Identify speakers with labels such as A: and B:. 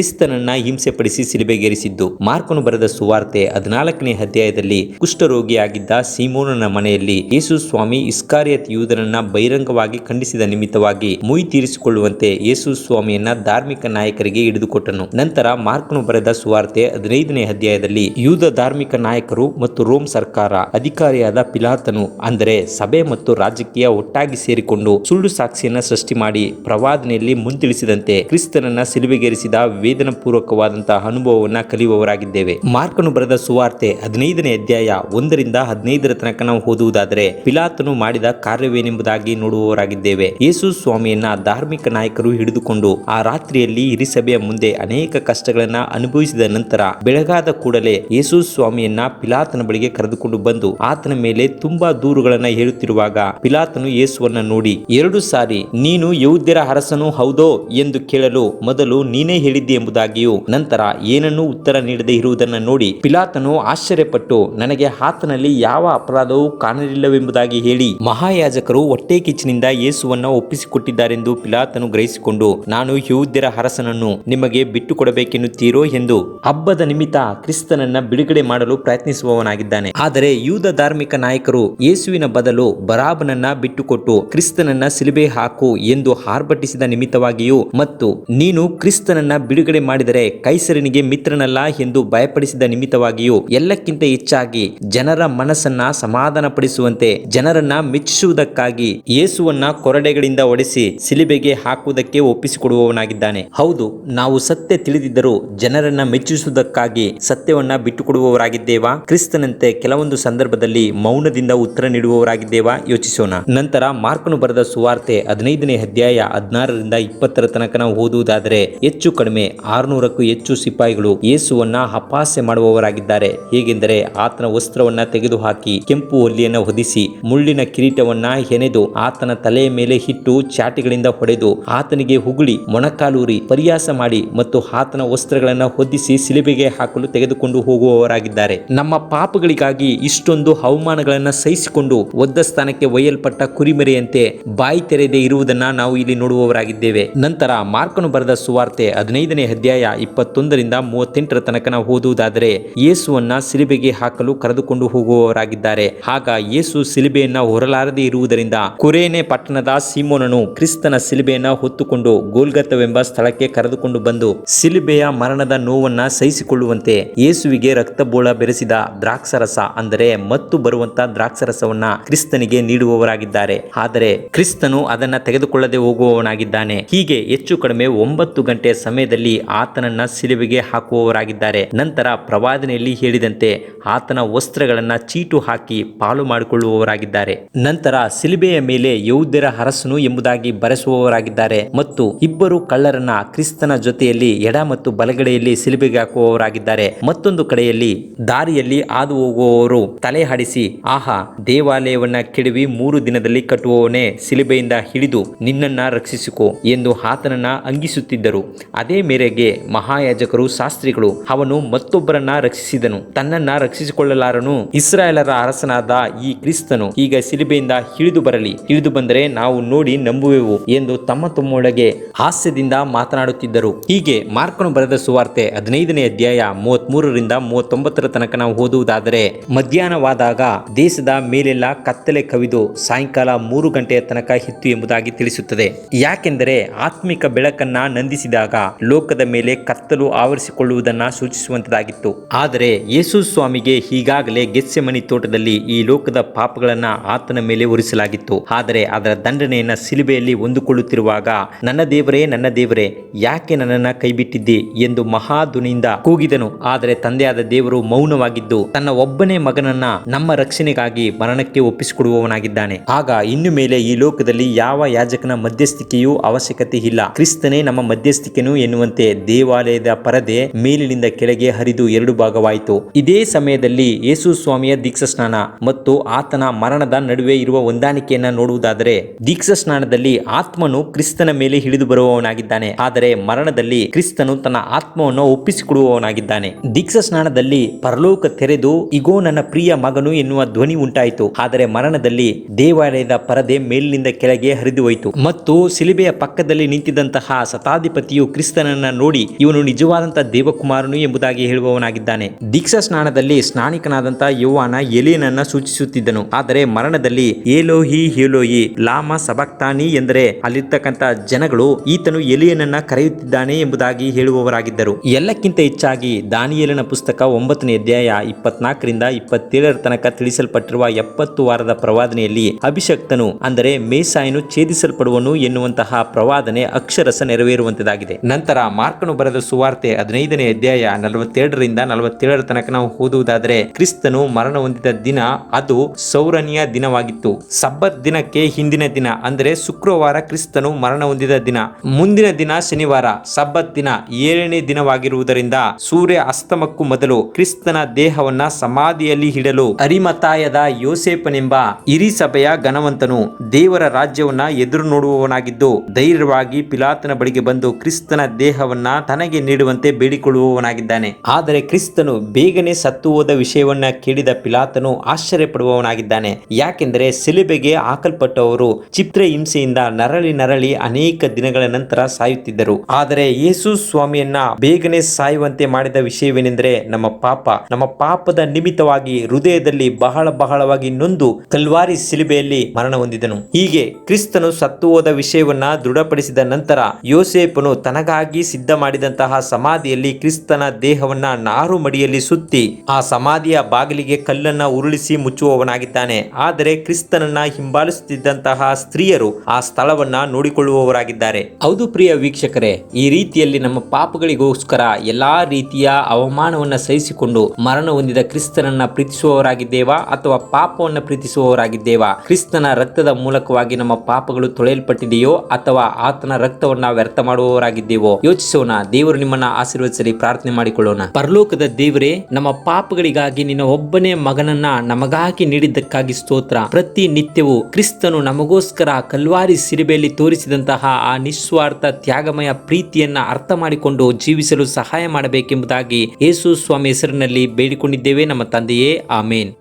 A: ಕ್ರಿಸ್ತನನ್ನ ಹಿಂಸೆಪಡಿಸಿ ಸಿಲುಬೆಗೇರಿಸಿದ್ದು. ಮಾರ್ಕನು ಬರೆದ ಸುವಾರ್ತೆ ಹದಿನಾಲ್ಕನೇ ಅಧ್ಯಾಯದಲ್ಲಿ, ಕುಷ್ಠರೋಗಿಯಾಗಿದ್ದ ಸೀಮೋನನ ಮನೆಯಲ್ಲಿ ಯೇಸು ಸ್ವಾಮಿ ಇಸ್ಕಾರಿಯತ್ ಯೂದನನ್ನ ಬಹಿರಂಗವಾಗಿ ಖಂಡಿಸಿದ ನಿಮಿತ್ತವಾಗಿ ಮುಯಿ ತೀರಿಸಿಕೊಳ್ಳುವಂತೆ ಯೇಸು ಸ್ವಾಮಿಯನ್ನ ಧಾರ್ಮಿಕ ನಾಯಕರಿಗೆ ಹಿಡಿದುಕೊಟ್ಟನು. ನಂತರ ಮಾರ್ಕನು ಬರೆದ ಸುವಾರ್ತೆ ಹದಿನೈದನೇ ಅಧ್ಯಾಯದಲ್ಲಿ, ಯೂದ ಧಾರ್ಮಿಕ ನಾಯಕರು ಮತ್ತು ರೋಮ್ ಸರ್ಕಾರ ಅಧಿಕಾರಿಯಾದ ಪಿಲಾತನು, ಅಂದರೆ ಸಭೆ ಮತ್ತು ರಾಜಕೀಯ ಒಟ್ಟಾಗಿ ಸೇರಿಕೊಂಡು ಸುಳ್ಳು ಸಾಕ್ಷಿಯನ್ನ ಸೃಷ್ಟಿ ಮಾಡಿ ಪ್ರವಾದನೆಯಲ್ಲಿ ಮುಂತಿಳಿಸಿದಂತೆ ಕ್ರಿಸ್ತನನ್ನ ಸಿಲುಬೆಗೇರಿಸಿದ ವೇದನ ಪೂರ್ವಕವಾದಂತಹ ಅನುಭವವನ್ನ ಕಲಿಯುವವರಾಗಿದ್ದೇವೆ. ಮಾರ್ಕನು ಬರೆದ ಸುವಾರ್ತೆ ಹದಿನೈದನೇ ಅಧ್ಯಾಯ ಒಂದರಿಂದ ಹದಿನೈದರ ತನಕ ನಾವು ಓದುವುದಾದರೆ ಪಿಲಾತನು ಮಾಡಿದ ಕಾರ್ಯವೇನೆಂಬುದಾಗಿ ನೋಡುವವರಾಗಿದ್ದೇವೆ. ಯೇಸು ಸ್ವಾಮಿಯನ್ನ ಧಾರ್ಮಿಕ ನಾಯಕರು ಹಿಡಿದುಕೊಂಡು ಆ ರಾತ್ರಿಯಲ್ಲಿ ಹಿರಿಸಭೆಯ ಮುಂದೆ ಅನೇಕ ಕಷ್ಟಗಳನ್ನ ಅನುಭವಿಸಿದ ನಂತರ ಬೆಳಗಾದ ಕೂಡಲೇ ಯೇಸು ಸ್ವಾಮಿಯನ್ನ ಪಿಲಾತನ ಬಳಿಗೆ ಕರೆದುಕೊಂಡು ಬಂದು ಆತನ ಮೇಲೆ ತುಂಬಾ ದೂರುಗಳನ್ನ ಹೇಳುತ್ತಿರುವಾಗ ಪಿಲಾತನು ಯೇಸುವನ್ನ ನೋಡಿ, ಎರಡು ಸಾರಿ, ನೀನು ಯೌದ್ಯರ ಅರಸನು ಹೌದೋ? ಎಂದು ಕೇಳಲು ಮೊದಲು ನೀನೇ ಹೇಳಿದ್ದೆ ಎಂಬುದಾಗಿಯೂ ನಂತರ ಏನನ್ನೂ ಉತ್ತರ ನೀಡದೆ ಇರುವುದನ್ನು ನೋಡಿ ಪಿಲಾತನು ಆಶ್ಚರ್ಯಪಟ್ಟು, ನನಗೆ ಆತನಲ್ಲಿ ಯಾವ ಅಪರಾಧವೂ ಕಾಣಲಿಲ್ಲವೆಂಬುದಾಗಿ ಹೇಳಿ ಮಹಾಯಾಜಕರು ಹೊಟ್ಟೆ ಕಿಚ್ಚಿನಿಂದ ಯೇಸುವನ್ನ ಒಪ್ಪಿಸಿಕೊಟ್ಟಿದ್ದಾರೆಂದು ಪಿಲಾತನು ಗ್ರಹಿಸಿಕೊಂಡು, ನಾನು ಯಹೂದ್ಯರ ಅರಸನನ್ನು ನಿಮಗೆ ಬಿಟ್ಟು ಕೊಡಬೇಕೆನ್ನುತ್ತೀರೋ ಎಂದು ಹಬ್ಬದ ನಿಮಿತ್ತ ಕ್ರಿಸ್ತನನ್ನ ಬಿಡುಗಡೆ ಮಾಡಲು ಪ್ರಯತ್ನಿಸುವವನಾಗಿದ್ದಾನೆ. ಆದರೆ ಯೂದ ಧಾರ್ಮಿಕ ನಾಯಕರು ಯೇಸುವಿನ ಬದಲು ಬರಾಬನನ್ನ ಬಿಟ್ಟುಕೊಟ್ಟು, ಕ್ರಿಸ್ತನನ್ನ ಸಿಲುಬೆ ಹಾಕು ಎಂದು ಹಾರ್ಭಟಿಸಿದ ನಿಮಿತ್ತವಾಗಿಯೂ ಮತ್ತು ನೀನು ಕ್ರಿಸ್ತನನ್ನ ಬಿಡುಗಡೆ ಮಾಡಿದರೆ ಕೈಸರನಿಗೆ ಮಿತ್ರನಲ್ಲ ಎಂದು ಭಯಪಡಿಸಿದ ನಿಮಿತ್ತವಾಗಿಯೂ ಎಲ್ಲಕ್ಕಿಂತ ಹೆಚ್ಚಾಗಿ ಜನರ ಮನಸ್ಸನ್ನ ಸಮಾಧಾನಪಡಿಸುವಂತೆ ಜನರನ್ನ ಮೆಚ್ಚಿಸುವುದಕ್ಕಾಗಿ ಯೇಸುವನ್ನ ಕೊರಡೆಗಳಿಂದ ಒಡೆಸಿ ಸಿಲಿಬೆಗೆ ಹಾಕುವುದಕ್ಕೆ ಒಪ್ಪಿಸಿಕೊಡುವವನಾಗಿದ್ದಾನೆ. ಹೌದು, ನಾವು ಸತ್ಯ ತಿಳಿದಿದ್ದರೂ ಜನರನ್ನ ಮೆಚ್ಚಿಸುವುದಕ್ಕಾಗಿ ಸತ್ಯವನ್ನ ಬಿಟ್ಟುಕೊಡುವವರಾಗಿದ್ದೇವಾ? ಕ್ರಿಸ್ತನಂತೆ ಕೆಲವೊಂದು ಸಂದರ್ಭದಲ್ಲಿ ಮೌನದಿಂದ ಉತ್ತರ ನೀಡುವವರಾಗಿದ್ದೇವಾ? ಯೋಚಿಸೋಣ. ನಂತರ ಮಾರ್ಕನು ಬರೆದ ಸುವಾರ್ತೆ ಹದಿನೈದನೇ ಅಧ್ಯಾಯ ಹದಿನಾರರಿಂದ ಇಪ್ಪತ್ತರ ತನಕ ನಾವು ಓದುವುದಾದರೆ ಹೆಚ್ಚು ಕಡಿಮೆ. ಆರುನೂರಕ್ಕೂ ಹೆಚ್ಚು ಸಿಪಾಯಿಗಳು ಯೇಸುವನ್ನ ಅಪಹಾಸ್ಯ ಮಾಡುವವರಾಗಿದ್ದಾರೆ. ಹೇಗೆಂದರೆ ಆತನ ವಸ್ತ್ರವನ್ನ ತೆಗೆದುಹಾಕಿ ಕೆಂಪು ಹೊಲ್ಲಿಯನ್ನ ಹೊದಿಸಿ ಮುಳ್ಳಿನ ಕಿರೀಟವನ್ನ ಹೆಣೆದು ಆತನ ತಲೆಯ ಮೇಲೆ ಹಿಟ್ಟು ಚಾಟಿಗಳಿಂದ ಹೊಡೆದು ಆತನಿಗೆ ಹುಗುಳಿ ಮೊಣಕಾಲೂರಿ ಪರಿಯಾಸ ಮಾಡಿ ಮತ್ತು ಆತನ ವಸ್ತ್ರಗಳನ್ನ ಹೊದಿಸಿ ಸಿಲುಬೆಗೆ ಹಾಕಲು ತೆಗೆದುಕೊಂಡು ಹೋಗುವವರಾಗಿದ್ದಾರೆ. ನಮ್ಮ ಪಾಪಗಳಿಗಾಗಿ ಇಷ್ಟೊಂದು ಅವಮಾನಗಳನ್ನ ಸಹಿಸಿಕೊಂಡು ಒದ್ದ ಸ್ಥಾನಕ್ಕೆ ಒಯ್ಯಲ್ಪಟ್ಟ ಕುರಿಮರೆಯಂತೆ ಬಾಯಿ ತೆರೆದೇ ಇರುವುದನ್ನ ನಾವು ಇಲ್ಲಿ ನೋಡುವವರಾಗಿದ್ದೇವೆ. ನಂತರ ಮಾರ್ಕನು ಬರೆದ ಸುವಾರ್ತೆ ಹದಿನೈದನೇ ಅಧ್ಯಾಯ ಇಪ್ಪತ್ತೊಂದರಿಂದ ಮೂವತ್ತೆಂಟರ ತನಕ ನಾವು ಓದುವುದಾದರೆ ಯೇಸುವನ್ನ ಸಿಲಿಬೆಗೆ ಹಾಕಲು ಕರೆದುಕೊಂಡು ಹೋಗುವವರಾಗಿದ್ದಾರೆ. ಆಗ ಯೇಸು ಸಿಲಿಬೆಯನ್ನ ಹೊರಲಾರದೆ ಇರುವುದರಿಂದ ಕುರೇನೆ ಪಟ್ಟಣದ ಸೀಮೋನನು ಕ್ರಿಸ್ತನ ಸಿಲಿಬೆಯನ್ನ ಹೊತ್ತುಕೊಂಡು ಗೋಲ್ಗತ್ತವೆಂಬ ಸ್ಥಳಕ್ಕೆ ಕರೆದುಕೊಂಡು ಬಂದು ಸಿಲಿಬೆಯ ಮರಣದ ನೋವನ್ನ ಸಹಿಸಿಕೊಳ್ಳುವಂತೆ ಯೇಸುವಿಗೆ ರಕ್ತಬೋಳ ಬೆರೆಸಿದ ದ್ರಾಕ್ಷರಸ ಅಂದರೆ ಮತ್ತು ಬರುವಂತ ದ್ರಾಕ್ಷರಸವನ್ನ ಕ್ರಿಸ್ತನಿಗೆ ನೀಡುವವರಾಗಿದ್ದಾರೆ. ಆದರೆ ಕ್ರಿಸ್ತನು ಅದನ್ನ ತೆಗೆದುಕೊಳ್ಳದೆ ಹೋಗುವವನಾಗಿದ್ದಾನೆ. ಹೀಗೆ ಹೆಚ್ಚು ಕಡಿಮೆ ಒಂಬತ್ತು ಗಂಟೆಯ ಸಮಯದಲ್ಲಿ ಆತನನ್ನ ಸಿಲುಬೆಗೆ ಹಾಕುವವರಾಗಿದ್ದಾರೆ. ನಂತರ ಪ್ರವಾದನೆಯಲ್ಲಿ ಹೇಳಿದಂತೆ ಆತನ ವಸ್ತ್ರಗಳನ್ನ ಚೀಟು ಹಾಕಿ ಪಾಲು ಮಾಡಿಕೊಳ್ಳುವವರಾಗಿದ್ದಾರೆ. ನಂತರ ಸಿಲುಬೆಯ ಮೇಲೆ ಯೌದ್ಯರ ಅರಸನು ಎಂಬುದಾಗಿ ಬರೆಸುವವರಾಗಿದ್ದಾರೆ ಮತ್ತು ಇಬ್ಬರು ಕಳ್ಳರನ್ನ ಕ್ರಿಸ್ತನ ಜೊತೆಯಲ್ಲಿ ಎಡ ಮತ್ತು ಬಲಗಡೆಯಲ್ಲಿ ಸಿಲುಬೆಗೆ ಹಾಕುವವರಾಗಿದ್ದಾರೆ. ಮತ್ತೊಂದು ಕಡೆಯಲ್ಲಿ ದಾರಿಯಲ್ಲಿ ಹಾದು ಹೋಗುವವರು ತಲೆ ಹಾಡಿಸಿ, ಆಹಾ, ದೇವಾಲಯವನ್ನ ಕೆಡವಿ ಮೂರು ದಿನದಲ್ಲಿ ಕಟ್ಟುವವನೇ ಸಿಲುಬೆಯಿಂದ ಹಿಡಿದು ನಿನ್ನನ್ನ ರಕ್ಷಿಸಿಕೊ ಎಂದು ಆತನನ್ನ ಅಂಗಿಸುತ್ತಿದ್ದರು. ಅದೇ ಮೇರೆಗೆ ಮಹಾಯಾಜಕರು ಶಾಸ್ತ್ರಿಗಳು ಅವನು ಮತ್ತೊಬ್ಬರನ್ನ ರಕ್ಷಿಸಿದನು. ತನ್ನನ್ನ ರಕ್ಷಿಸಿಕೊಳ್ಳಲಾರನು. ಇಸ್ರಾಯೇಲರ ಅರಸನಾದ ಈ ಕ್ರಿಸ್ತನು ಈಗ ಸಿಲುಬೆಯಿಂದ ಹಿಡಿದು ಬರಲಿ. ಹಿಡಿದು ಬಂದರೆ ನಾವು ನೋಡಿ ನಂಬುವೆವು ಎಂದು ತಮ್ಮ ತಮ್ಮೊಳಗೆ ಹಾಸ್ಯದಿಂದ ಮಾತನಾಡುತ್ತಿದ್ದರು. ಹೀಗೆ ಮಾರ್ಕನು ಬರೆದ ಸುವಾರ್ತೆ ಹದಿನೈದನೇ ಅಧ್ಯಾಯ ಮೂವತ್ತ್ ಮೂರರಿಂದ ಮೂವತ್ತೊಂಬತ್ತರ ತನಕ ನಾವು ಓದುವುದಾದರೆ, ಮಧ್ಯಾಹ್ನವಾದಾಗ ದೇಶದ ಮೇಲೆಲ್ಲ ಕತ್ತಲೆ ಕವಿದು ಸಾಯಂಕಾಲ ಮೂರು ಗಂಟೆಯ ತನಕ ಇತ್ತು ಎಂಬುದಾಗಿ ತಿಳಿಸುತ್ತದೆ. ಯಾಕೆಂದರೆ ಆತ್ಮಿಕ ಬೆಳಕನ್ನ ನಂದಿಸಿದಾಗ ಲೋಕದ ಮೇಲೆ ಕತ್ತಲು ಆವರಿಸಿಕೊಳ್ಳುವುದನ್ನ ಸೂಚಿಸುವಂತದಾಗಿತ್ತು. ಆದರೆ ಯೇಸು ಸ್ವಾಮಿಗೆ ಈಗಾಗಲೇ ಗೆಸ್ಸೆಮನಿ ತೋಟದಲ್ಲಿ ಈ ಲೋಕದ ಪಾಪಗಳನ್ನ ಆತನ ಮೇಲೆ ಹೊರಿಸಲಾಗಿತ್ತು ಆದರೆ ಅದರ ದಂಡನೆಯನ್ನ ಸಿಲುಬೆಯಲ್ಲಿ ಹೊಂದಿಕೊಳ್ಳುತ್ತಿರುವಾಗ, ನನ್ನ ದೇವರೇ ನನ್ನ ದೇವರೇ, ಯಾಕೆ ನನ್ನನ್ನ ಕೈಬಿಟ್ಟಿದ್ದಿ? ಎಂದು ಮಹಾಧ್ವನಿಯಿಂದ ಕೂಗಿದನು. ಆದರೆ ತಂದೆಯಾದ ದೇವರು ಮೌನವಾಗಿದ್ದು, ತನ್ನ ಒಬ್ಬನೇ ಮಗನನ್ನ ನಮ್ಮ ರಕ್ಷಣೆಗಾಗಿ ಮರಣಕ್ಕೆ ಒಪ್ಪಿಸಿಕೊಡುವವನಾಗಿದ್ದಾನೆ. ಆಗ ಇನ್ನು ಮೇಲೆ ಈ ಲೋಕದಲ್ಲಿ ಯಾವ ಯಾಜಕನ ಮಧ್ಯಸ್ಥಿಕೆಯೂ ಅವಶ್ಯಕತೆ ಇಲ್ಲ. ಕ್ರಿಸ್ತನೇ ನಮ್ಮ ಮಧ್ಯಸ್ಥಿಕೆನು ಎನ್ನುವಂತೆ ದೇವಾಲಯದ ಪರದೆ ಮೇಲಿನಿಂದ ಕೆಳಗೆ ಹರಿದು ಎರಡು ಭಾಗವಾಯಿತು. ಇದೇ ಸಮಯದಲ್ಲಿ ಯೇಸು ಸ್ವಾಮಿಯ ದೀಕ್ಷಾ ಸ್ನಾನ ಮತ್ತು ಆತನ ಮರಣದ ನಡುವೆ ಇರುವ ಹೊಂದಾಣಿಕೆಯನ್ನ ನೋಡುವುದಾದರೆ ದೀಕ್ಷಾ ಸ್ನಾನದಲ್ಲಿ ಆತ್ಮನು ಕ್ರಿಸ್ತನ ಮೇಲೆ ಹಿಡಿದು ಬರುವವನಾಗಿದ್ದಾನೆ. ಆದರೆ ಮರಣದಲ್ಲಿ ಕ್ರಿಸ್ತನು ತನ್ನ ಆತ್ಮವನ್ನು ಒಪ್ಪಿಸಿಕೊಡುವವನಾಗಿದ್ದಾನೆ. ದೀಕ್ಷಾ ಸ್ನಾನದಲ್ಲಿ ಪರಲೋಕ ತೆರೆದು ಇಗೋ ನನ್ನ ಪ್ರಿಯ ಮಗನು ಎನ್ನುವ ಧ್ವನಿ ಉಂಟಾಯಿತು. ಆದರೆ ಮರಣದಲ್ಲಿ ದೇವಾಲಯದ ಪರದೆ ಮೇಲಿನಿಂದ ಕೆಳಗೆ ಹರಿದು ಹೋಯಿತು. ಮತ್ತು ಸಿಲಿಬೆಯ ಪಕ್ಕದಲ್ಲಿ ನಿಂತಿದ್ದಂತಹ ಶತಾಧಿಪತಿಯು ಕ್ರಿಸ್ತನನ್ನ ನೋಡಿ ಇವನು ನಿಜವಾದಂತ ದೇವಕುಮಾರನು ಎಂಬುದಾಗಿ ಹೇಳುವವನಾಗಿದ್ದಾನೆ. ದೀಕ್ಷಾ ಸ್ನಾನದಲ್ಲಿ ಸ್ನಾನಿಕನಾದಂತ ಯುವಾನ ಎಲಿಯನನ್ನ ಸೂಚಿಸುತ್ತಿದ್ದನು. ಆದರೆ ಮರಣದಲ್ಲಿ ಏಲೋಹಿ ಹೇಲೋಯಿ ಲಾಮ ಸಬಕ್ತಾನಿ ಎಂದರೆ ಅಲ್ಲಿರ್ತಕ್ಕಂತ ಜನಗಳು ಈತನು ಎಲಿಯನನ್ನ ಕರೆಯುತ್ತಿದ್ದಾನೆ ಎಂಬುದಾಗಿ ಹೇಳುವವರಾಗಿದ್ದರು. ಎಲ್ಲಕ್ಕಿಂತ ಹೆಚ್ಚಾಗಿ ದಾನಿಯೇಲನ ಪುಸ್ತಕ ಒಂಬತ್ತನೇ ಅಧ್ಯಾಯ ಇಪ್ಪತ್ನಾಲ್ಕರಿಂದ ಇಪ್ಪತ್ತೇಳರ ತನಕ ತಿಳಿಸಲ್ಪಟ್ಟಿರುವ ಎಪ್ಪತ್ತು ವಾರದ ಪ್ರವಾದನೆಯಲ್ಲಿ ಅಭಿಷಕ್ತನು, ಅಂದರೆ ಮೇಸಾಯನು ಛೇದಿಸಲ್ಪಡುವನು ಎನ್ನುವಂತಹ ಪ್ರವಾದನೆ ಅಕ್ಷರಸ ನೆರವೇರುವಂತದಾಗಿದೆ. ನಂತರ ಮಾರ್ಕನು ಬರೆದ ಸುವಾರ್ತೆ ಹದಿನೈದನೇ ಅಧ್ಯಾಯ ನಲವತ್ತೆರಡರಿಂದ ನಲವತ್ತೇಳರ ತನಕ ನಾವು ಓದುವುದಾದರೆ, ಕ್ರಿಸ್ತನು ಮರಣ ಹೊಂದಿದ ದಿನ ಅದು ಸೌರನಿಯ ದಿನವಾಗಿತ್ತು. ಸಬ್ಬತ್ ದಿನಕ್ಕೆ ಹಿಂದಿನ ದಿನ, ಅಂದರೆ ಶುಕ್ರವಾರ ಕ್ರಿಸ್ತನು ಮರಣ ಹೊಂದಿದ ದಿನ. ಮುಂದಿನ ದಿನ ಶನಿವಾರ, ಸಬ್ಬತ್ ದಿನ ಏಳನೇ ದಿನವಾಗಿರುವುದರಿಂದ ಸೂರ್ಯ ಅಸ್ತಮಕ್ಕೂ ಮೊದಲು ಕ್ರಿಸ್ತನ ದೇಹವನ್ನ ಸಮಾಧಿಯಲ್ಲಿ ಇಡಲು ಅರಿಮತಾಯದ ಯೋಸೇಪನೆಂಬ ಹಿರಿ ಸಭೆಯ ಘನವಂತನು ದೇವರ ರಾಜ್ಯವನ್ನ ಎದುರು ನೋಡುವವನಾಗಿದ್ದು, ಧೈರ್ಯವಾಗಿ ಪಿಲಾತನ ಬಳಿಗೆ ಬಂದು ಕ್ರಿಸ್ತನ ದೇಹವನ್ನ ತನಗೆ ನೀಡುವಂತೆ ಬೇಡಿಕೊಳ್ಳುವವನಾಗಿದ್ದಾನೆ. ಆದರೆ ಕ್ರಿಸ್ತನು ಬೇಗನೆ ಸತ್ತು ಹೋದ ವಿಷಯವನ್ನ ಕೇಳಿದ ಪಿಲಾತನು ಆಶ್ಚರ್ಯಪಡುವವನಾಗಿದ್ದಾನೆ. ಯಾಕೆಂದರೆ ಸಿಲುಬೆಗೆ ಹಾಕಲ್ಪಟ್ಟವರು ಚಿತ್ರ ಹಿಂಸೆಯಿಂದ ನರಳಿ ನರಳಿ ಅನೇಕ ದಿನಗಳ ನಂತರ ಸಾಯುತ್ತಿದ್ದರು. ಆದರೆ ಯೇಸು ಸ್ವಾಮಿಯನ್ನ ಬೇಗನೆ ಸಾಯುವಂತೆ ಮಾಡಿದ ವಿಷಯವೇನೆಂದರೆ ನಮ್ಮ ಪಾಪ. ನಮ್ಮ ಪಾಪದ ನಿಮಿತ್ತವಾಗಿ ಹೃದಯದಲ್ಲಿ ಬಹಳ ಬಹಳವಾಗಿ ನೊಂದು ಕಲ್ವಾರಿ ಸಿಲುಬೆಯಲ್ಲಿ ಮರಣ ಹೊಂದಿದನು. ಹೀಗೆ ಕ್ರಿಸ್ತನು ಸತ್ತು ಹೋದ ವಿಷಯವನ್ನ ದೃಢಪಡಿಸಿದ ನಂತರ ಯೋಸೇಪನು ತನಗಾಗಿ ಸಿದ್ಧ ಮಾಡಿದಂತಹ ಸಮಾಧಿಯಲ್ಲಿ ಕ್ರಿಸ್ತನ ದೇಹವನ್ನ ನಾರು ಮಡಿಯಲ್ಲಿ ಸುತ್ತಿ ಆ ಸಮಾಧಿಯ ಬಾಗಿಲಿಗೆ ಕಲ್ಲನ್ನ ಉರುಳಿಸಿ ಮುಚ್ಚುವವನಾಗಿದ್ದಾನೆ. ಆದರೆ ಕ್ರಿಸ್ತನನ್ನ ಹಿಂಬಾಲಿಸುತ್ತಿದ್ದಂತಹ ಸ್ತ್ರೀಯರು ಆ ಸ್ಥಳವನ್ನ ನೋಡಿಕೊಳ್ಳುವವರಾಗಿದ್ದಾರೆ. ಹೌದು ಪ್ರಿಯ ವೀಕ್ಷಕರೇ, ಈ ರೀತಿಯಲ್ಲಿ ನಮ್ಮ ಪಾಪಗಳಿಗೋಸ್ಕರ ಎಲ್ಲಾ ರೀತಿಯ ಅವಮಾನವನ್ನ ಸಹಿಸಿಕೊಂಡು ಮರಣ ಹೊಂದಿದ ಕ್ರಿಸ್ತನನ್ನ ಪ್ರೀತಿಸುವವರಾಗಿದ್ದೇವಾ ಅಥವಾ ಪಾಪವನ್ನ ಪ್ರೀತಿಸುವವರಾಗಿದ್ದೇವಾ? ಕ್ರಿಸ್ತನ ರಕ್ತದ ಮೂಲಕವಾಗಿ ನಮ್ಮ ಪಾಪಗಳು ತೊಳೆಯಲ್ಪಟ್ಟಿದೆಯೋ ಅಥವಾ ಆತನ ರಕ್ತವನ್ನ ವ್ಯರ್ಥ ಮಾಡುವವರಾಗಿದ್ದೇವೋ? ಯೋಚಿಸೋಣ. ದೇವರು ನಿಮ್ಮನ್ನ ಆಶೀರ್ವದಿಸಲಿ, ಪ್ರಾರ್ಥನೆ ಮಾಡಿಕೊಳ್ಳೋಣ. ಪರಲೋಕದ ದೇವರೇ, ನಮ್ಮ ಪಾಪಗಳಿಗಾಗಿ ನಿನ್ನ ಒಬ್ಬನೇ ಮಗನನ್ನ ನಮಗಾಗಿ ನೀಡಿದ್ದಕ್ಕಾಗಿ ಸ್ತೋತ್ರ. ಪ್ರತಿ ನಿತ್ಯವೂ ಕ್ರಿಸ್ತನು ನಮಗೋಸ್ಕರ ಕಲ್ವಾರಿ ಸಿರಿಬೆಯಲ್ಲಿ ತೋರಿಸಿದಂತಹ ಆ ನಿಸ್ವಾರ್ಥ, ತ್ಯಾಗಮಯ ಪ್ರೀತಿಯನ್ನ ಅರ್ಥ ಮಾಡಿಕೊಂಡು ಜೀವಿಸಲು ಸಹಾಯ ಮಾಡಬೇಕೆಂಬುದಾಗಿ ಯೇಸು ಸ್ವಾಮಿ ಹೆಸರಿನಲ್ಲಿ ಬೇಡಿಕೊಂಡಿದ್ದೇವೆ. ನಮ್ಮ ತಂದೆಯೇ, ಆಮೇನ್.